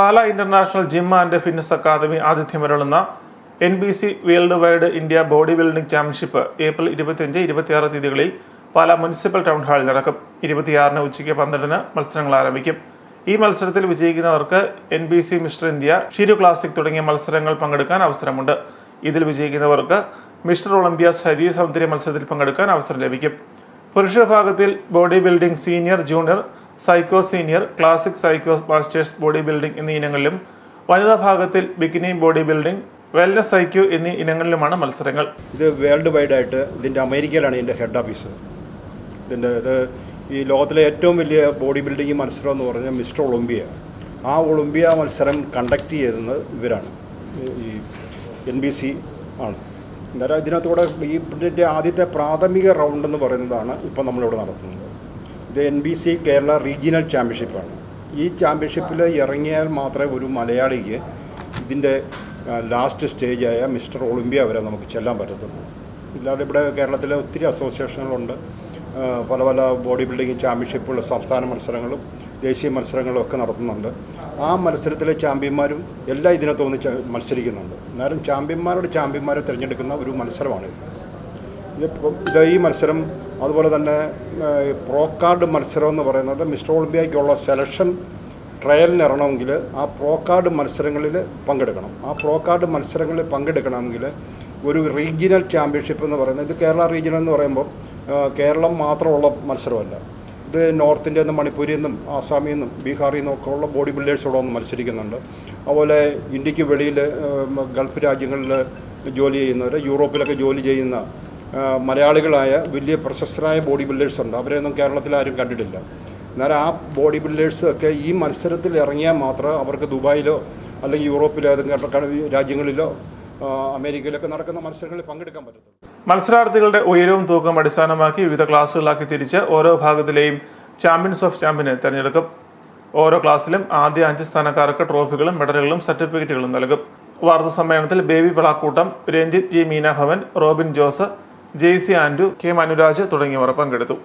Pala international gym and fitness academy ആതിഥ്യമരുളുന്ന N B C world wide India body building championship April ഇരുപത്തിയഞ്ച് ഇരുപത്തിയാറ് തീയതികളിൽ പാല municipal town ഹാളിൽ നടക്കും. ഇരുപത്തിയാറിന് ഉച്ചയ്ക്ക് പന്ത്രണ്ടിന് മത്സരങ്ങൾ ആരംഭിക്കും. ഈ മത്സരത്തിൽ വിജയിക്കുന്നവർക്ക് N B C mister India ഷിരു classic തുടങ്ങിയ മത്സരങ്ങൾ പങ്കെടുക്കാൻ അവസരമുണ്ട്. ഇതിൽ വിജയിക്കുന്നവർക്ക് മിസ്റ്റർ ഒളിമ്പ്യ ശരീര സൗന്ദര്യ മത്സരത്തിൽ പങ്കെടുക്കാൻ അവസരം ലഭിക്കും. പുരുഷ വിഭാഗത്തിൽ body building senior junior physique senior classic physique masters body building എന്നീ ഇനങ്ങളിലും വനിതാ ഭാഗത്തിൽ bikini body building wellness physique എന്നീ ഇനങ്ങളിലുമാണ് മത്സരങ്ങൾ. ഇത് വേൾഡ് വൈഡ് ആയിട്ട് ഇതിന്റെ അമേരിക്കയിലാണ് ഇതിന്റെ ഹെഡ് ഓഫീസ്. ഇതിന്റെ ഇത് ഈ ലോകത്തിലെ ഏറ്റവും വലിയ ബോഡി ബിൽഡിംഗ് മത്സരം എന്ന് പറഞ്ഞാൽ മിസ്റ്റർ ഒളിമ്പിയ. ആ ഒളിമ്പിയ മത്സരം കണ്ടക്ട് ചെയ്യുന്നത് ഇവരാണ്. ഈ എൻ ബി സി ആണ്. അന്നേരം ഇതിനകത്തൂടെ ഈ ഇതിന്റെ ആദ്യത്തെ പ്രാഥമിക റൗണ്ട് എന്ന് പറയുന്നതാണ് ഇപ്പം നമ്മളിവിടെ നടത്തുന്നത്. ഇത് N B C Kerala regional ചാമ്പ്യൻഷിപ്പാണ് ഈ ചാമ്പ്യൻഷിപ്പിൽ ഇറങ്ങിയാൽ മാത്രമേ ഒരു മലയാളിക്ക് ഇതിന്റെ ലാസ്റ്റ് സ്റ്റേജായ മിസ്റ്റർ ഒളിമ്പ്യ വരെ നമുക്ക് ചെല്ലാൻ പറ്റത്തുള്ളൂ. ഇല്ലാതെ ഇവിടെ കേരളത്തിലെ ഒത്തിരി അസോസിയേഷനുകളുണ്ട് പല പല ബോഡി ബിൽഡിംഗ് ചാമ്പ്യൻഷിപ്പുകൾ സംസ്ഥാന മത്സരങ്ങളും ദേശീയ മത്സരങ്ങളും ഒക്കെ നടത്തുന്നുണ്ട്. ആ മത്സരത്തിലെ ചാമ്പ്യന്മാരും എല്ലാ ഇതിനകത്തും ഒന്ന് മത്സരിക്കുന്നുണ്ട്. എന്നാലും ചാമ്പ്യന്മാരുടെ ചാമ്പ്യന്മാരെ തിരഞ്ഞെടുക്കുന്ന ഒരു മത്സരമാണിത് ഇത് ഈ മത്സരം അതുപോലെ തന്നെ പ്രോ കാർഡ് മത്സരം എന്ന് പറയുന്നത് മിസ്റ്റർ ഒളിമ്പിയയ്ക്കുള്ള സെലക്ഷൻ ട്രയലിന് ഇറങ്ങണമെങ്കിൽ ആ പ്രോ കാർഡ് മത്സരങ്ങളിൽ പങ്കെടുക്കണം. ആ പ്രോ കാർഡ് മത്സരങ്ങളിൽ പങ്കെടുക്കണമെങ്കിൽ ഒരു റീജിയണൽ ചാമ്പ്യൻഷിപ്പ് എന്ന് പറയുന്നത് ഇത് കേരള റീജിയണൽ എന്ന് പറയുമ്പോൾ കേരളം മാത്രമുള്ള മത്സരമല്ല. ഇത് നോർത്ത് ഇന്ത്യയിൽ നിന്നും മണിപ്പൂരിൽ നിന്നും ആസാമിൽ നിന്നും ബീഹാറിൽ നിന്നും ഒക്കെ ഉള്ള ബോഡി ബിൽഡേഴ്സ് ഇവിടെ വന്ന് മത്സരിക്കുന്നുണ്ട്. അതുപോലെ ഇന്ത്യയ്ക്ക് വെളിയിൽ ഗൾഫ് രാജ്യങ്ങളിൽ ജോലി ചെയ്യുന്നവർ യൂറോപ്പിലൊക്കെ ജോലി ചെയ്യുന്ന മലയാളികളായ വലിയ പ്രശസ്തരായ ബോഡി ബിൽഡേഴ്സ് ഉണ്ട്. അവരെയൊന്നും കേരളത്തിൽ ആരും കണ്ടിട്ടില്ല. എന്നാൽ ആ ബോഡി ബിൽഡേഴ്സ് ഒക്കെ ഈ മത്സരത്തിൽ ഇറങ്ങിയാൽ മാത്രമേ അവർക്ക് ദുബായിലോ അല്ലെങ്കിൽ യൂറോപ്പിലോ ഏതെങ്കിലും രാജ്യങ്ങളിലോ അമേരിക്കയിലൊക്കെ നടക്കുന്ന മത്സരങ്ങളിൽ പങ്കെടുക്കാൻ പറ്റത്തുള്ളൂ. മത്സരാർത്ഥികളുടെ ഉയരവും തൂക്കവും അടിസ്ഥാനമാക്കി വിവിധ ക്ലാസ്സുകളാക്കി തിരിച്ച് ഓരോ ഭാഗത്തിലെയും ചാമ്പ്യൻസ് ഓഫ് ചാമ്പ്യനെ തെരഞ്ഞെടുക്കും. ഓരോ ക്ലാസ്സിലും ആദ്യ അഞ്ച് സ്ഥാനക്കാർക്ക് ട്രോഫികളും മെഡലുകളും സർട്ടിഫിക്കറ്റുകളും നൽകും. വാർത്താ സമ്മേളനത്തിൽ Baby Pilakkoottam Ranjith G Meenabhavan Robin Jose Jaicy Anto K Manuraj തുടങ്ങിയവർ പങ്കെടുത്തു.